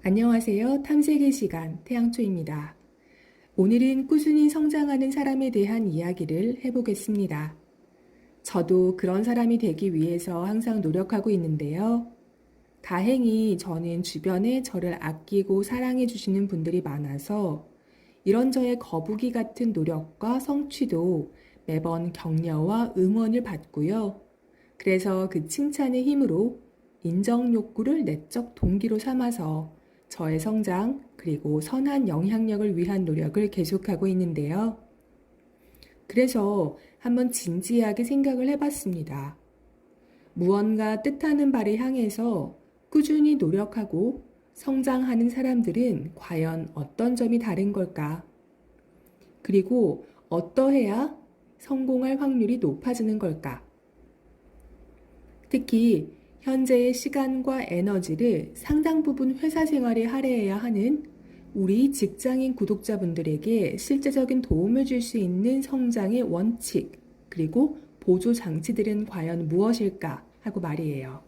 안녕하세요. 탐색의 시간 태양초입니다. 오늘은 꾸준히 성장하는 사람에 대한 이야기를 해보겠습니다. 저도 그런 사람이 되기 위해서 항상 노력하고 있는데요. 다행히 저는 주변에 저를 아끼고 사랑해 주시는 분들이 많아서 이런 저의 거북이 같은 노력과 성취도 매번 격려와 응원을 받고요. 그래서 그 칭찬의 힘으로 인정 욕구를 내적 동기로 삼아서 저의 성장 그리고 선한 영향력을 위한 노력을 계속하고 있는데요. 그래서 한번 진지하게 생각을 해봤습니다. 무언가 뜻하는 바를 향해서 꾸준히 노력하고 성장하는 사람들은 과연 어떤 점이 다른 걸까? 그리고 어떠해야 성공할 확률이 높아지는 걸까? 특히 현재의 시간과 에너지를 상당 부분 회사 생활에 할애해야 하는 우리 직장인 구독자분들에게 실제적인 도움을 줄 수 있는 성장의 원칙, 그리고 보조 장치들은 과연 무엇일까 하고 말이에요.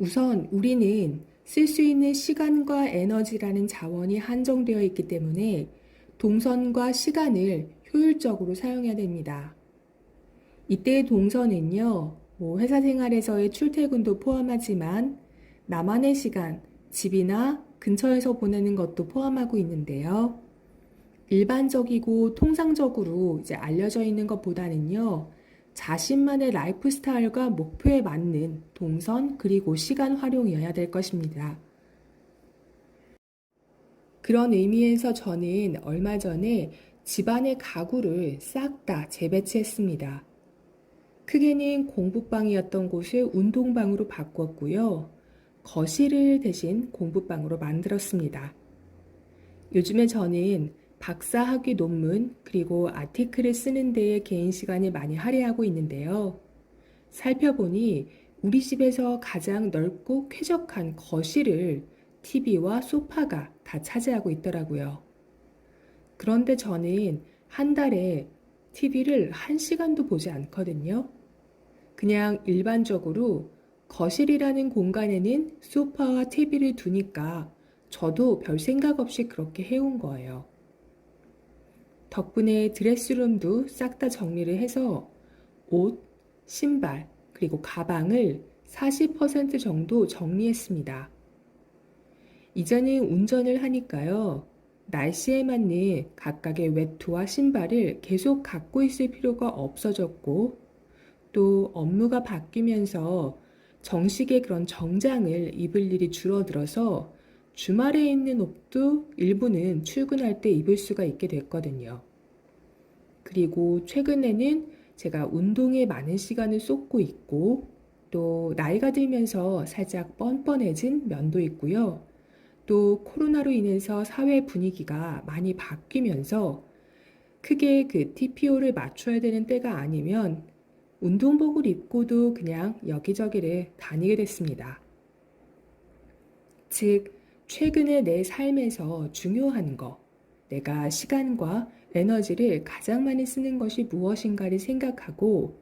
우선 우리는 쓸 수 있는 시간과 에너지라는 자원이 한정되어 있기 때문에 동선과 시간을 효율적으로 사용해야 됩니다. 이때의 동선은요, 뭐 회사 생활에서의 출퇴근도 포함하지만 나만의 시간, 집이나 근처에서 보내는 것도 포함하고 있는데요. 일반적이고 통상적으로 이제 알려져 있는 것보다는요, 자신만의 라이프 스타일과 목표에 맞는 동선 그리고 시간 활용이어야 될 것입니다. 그런 의미에서 저는 얼마 전에 집안의 가구를 싹 다 재배치했습니다. 크게는 공부방이었던 곳을 운동방으로 바꿨고요. 거실을 대신 공부방으로 만들었습니다. 요즘에 저는 박사학위 논문 그리고 아티클을 쓰는 데에 개인 시간을 많이 할애하고 있는데요. 살펴보니 우리 집에서 가장 넓고 쾌적한 거실을 TV와 소파가 다 차지하고 있더라고요. 그런데 저는 한 달에 TV를 한 시간도 보지 않거든요. 그냥 일반적으로 거실이라는 공간에는 소파와 TV를 두니까 저도 별 생각 없이 그렇게 해온 거예요. 덕분에 드레스룸도 싹 다 정리를 해서 옷, 신발, 그리고 가방을 40% 정도 정리했습니다. 이전에 운전을 하니까요. 날씨에 맞는 각각의 외투와 신발을 계속 갖고 있을 필요가 없어졌고, 또 업무가 바뀌면서 정식의 그런 정장을 입을 일이 줄어들어서 주말에 입는 옷도 일부는 출근할 때 입을 수가 있게 됐거든요. 그리고 최근에는 제가 운동에 많은 시간을 쏟고 있고, 또 나이가 들면서 살짝 뻔뻔해진 면도 있고요. 또 코로나로 인해서 사회 분위기가 많이 바뀌면서 크게 그 TPO를 맞춰야 되는 때가 아니면 운동복을 입고도 그냥 여기저기를 다니게 됐습니다. 즉, 최근에 내 삶에서 중요한 거, 내가 시간과 에너지를 가장 많이 쓰는 것이 무엇인가를 생각하고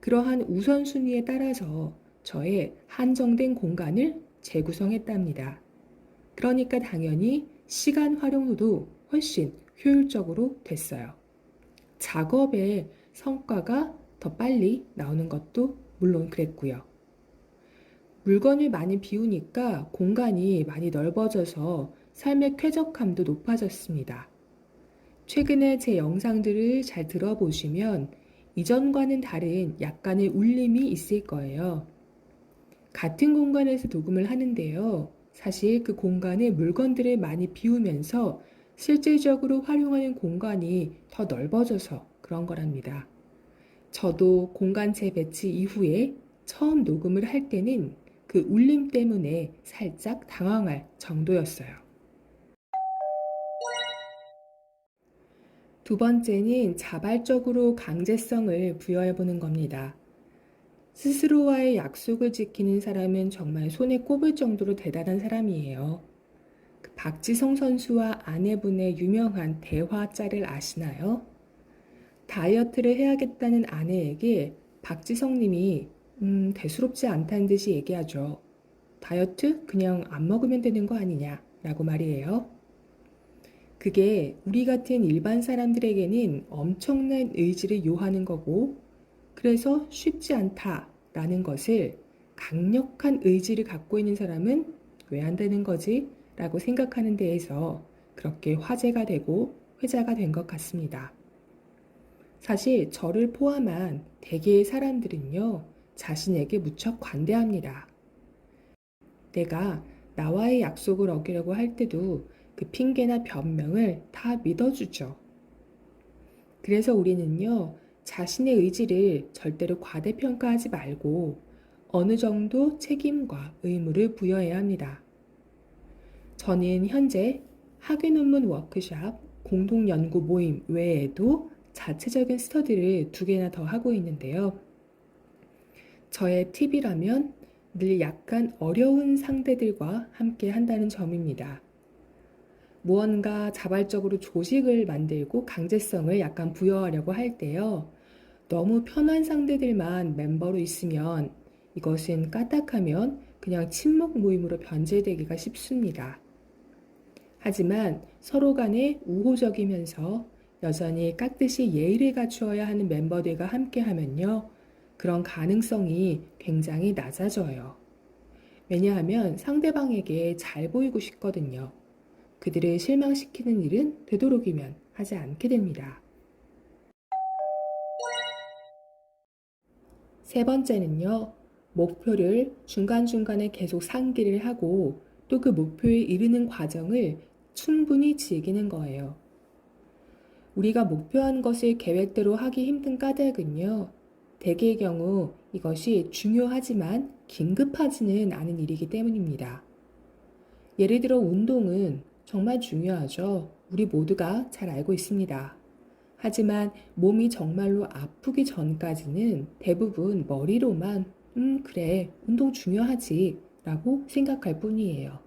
그러한 우선순위에 따라서 저의 한정된 공간을 재구성했답니다. 그러니까 당연히 시간 활용도도 훨씬 효율적으로 됐어요. 작업의 성과가 더 빨리 나오는 것도 물론 그랬고요. 물건을 많이 비우니까 공간이 많이 넓어져서 삶의 쾌적함도 높아졌습니다. 최근에 제 영상들을 잘 들어보시면 이전과는 다른 약간의 울림이 있을 거예요. 같은 공간에서 녹음을 하는데요. 사실 그 공간에 물건들을 많이 비우면서 실질적으로 활용하는 공간이 더 넓어져서 그런 거랍니다. 저도 공간 재배치 이후에 처음 녹음을 할 때는 그 울림 때문에 살짝 당황할 정도였어요. 두 번째는 자발적으로 강제성을 부여해 보는 겁니다. 스스로와의 약속을 지키는 사람은 정말 손에 꼽을 정도로 대단한 사람이에요. 그 박지성 선수와 아내분의 유명한 대화 짤을 아시나요? 다이어트를 해야겠다는 아내에게 박지성 님이 음, 대수롭지 않다는 듯이 얘기하죠. 다이어트? 그냥 안 먹으면 되는 거 아니냐? 라고 말이에요. 그게 우리 같은 일반 사람들에게는 엄청난 의지를 요하는 거고, 그래서 쉽지 않다라는 것을 강력한 의지를 갖고 있는 사람은 왜 안 되는 거지? 라고 생각하는 데에서 그렇게 화제가 되고 회자가 된 것 같습니다. 사실 저를 포함한 대개의 사람들은요, 자신에게 무척 관대합니다. 내가 나와의 약속을 어기려고 할 때도 그 핑계나 변명을 다 믿어주죠. 그래서 우리는요, 자신의 의지를 절대로 과대평가하지 말고 어느 정도 책임과 의무를 부여해야 합니다. 저는 현재 학위 논문 워크샵, 공동 연구 모임 외에도 자체적인 스터디를 두 개나 더 하고 있는데요. 저의 팁이라면 늘 약간 어려운 상대들과 함께 한다는 점입니다. 무언가 자발적으로 조직을 만들고 강제성을 약간 부여하려고 할 때요. 너무 편한 상대들만 멤버로 있으면 이것은 까딱하면 그냥 친목 모임으로 변질되기가 쉽습니다. 하지만 서로 간에 우호적이면서 여전히 깍듯이 예의를 갖추어야 하는 멤버들과 함께 하면요. 그런 가능성이 굉장히 낮아져요. 왜냐하면 상대방에게 잘 보이고 싶거든요. 그들을 실망시키는 일은 되도록이면 하지 않게 됩니다. 세 번째는요, 목표를 중간중간에 계속 상기를 하고 또 그 목표에 이르는 과정을 충분히 즐기는 거예요. 우리가 목표한 것을 계획대로 하기 힘든 까닭은요, 대개의 경우 이것이 중요하지만 긴급하지는 않은 일이기 때문입니다. 예를 들어 운동은 정말 중요하죠. 우리 모두가 잘 알고 있습니다. 하지만 몸이 정말로 아프기 전까지는 대부분 머리로만, 음, 그래, 운동 중요하지. 라고 생각할 뿐이에요.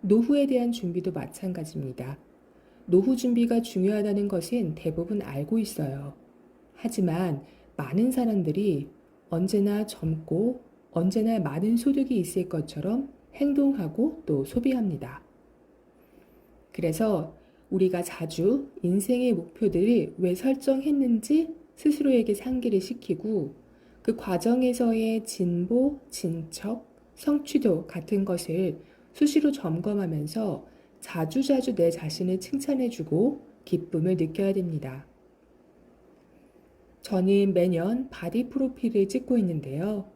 노후에 대한 준비도 마찬가지입니다. 노후 준비가 중요하다는 것은 대부분 알고 있어요. 하지만 많은 사람들이 언제나 젊고 언제나 많은 소득이 있을 것처럼 행동하고 또 소비합니다. 그래서 우리가 자주 인생의 목표들을 왜 설정했는지 스스로에게 상기를 시키고 그 과정에서의 진보, 진척, 성취도 같은 것을 수시로 점검하면서 자주자주 내 자신을 칭찬해주고 기쁨을 느껴야 됩니다. 저는 매년 바디 프로필을 찍고 있는데요.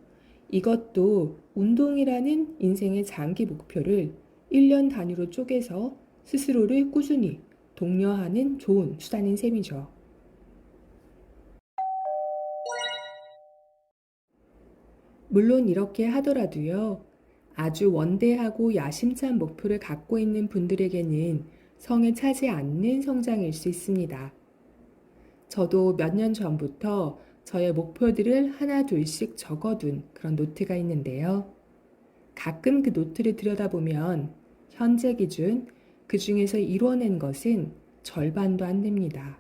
이것도 운동이라는 인생의 장기 목표를 1년 단위로 쪼개서 스스로를 꾸준히 독려하는 좋은 수단인 셈이죠. 물론 이렇게 하더라도요, 아주 원대하고 야심찬 목표를 갖고 있는 분들에게는 성에 차지 않는 성장일 수 있습니다. 저도 몇 년 전부터 저의 목표들을 하나 둘씩 적어둔 그런 노트가 있는데요. 가끔 그 노트를 들여다보면 현재 기준 그 중에서 이뤄낸 것은 절반도 안 됩니다.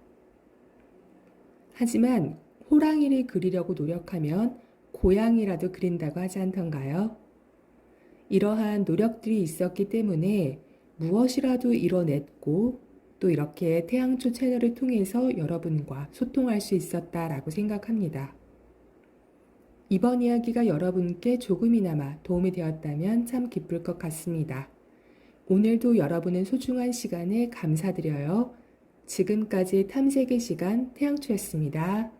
하지만 호랑이를 그리려고 노력하면 고양이라도 그린다고 하지 않던가요? 이러한 노력들이 있었기 때문에 무엇이라도 이뤄냈고 또 이렇게 태양초 채널을 통해서 여러분과 소통할 수 있었다라고 생각합니다. 이번 이야기가 여러분께 조금이나마 도움이 되었다면 참 기쁠 것 같습니다. 오늘도 여러분의 소중한 시간에 감사드려요. 지금까지 탐색의 시간 태양초였습니다.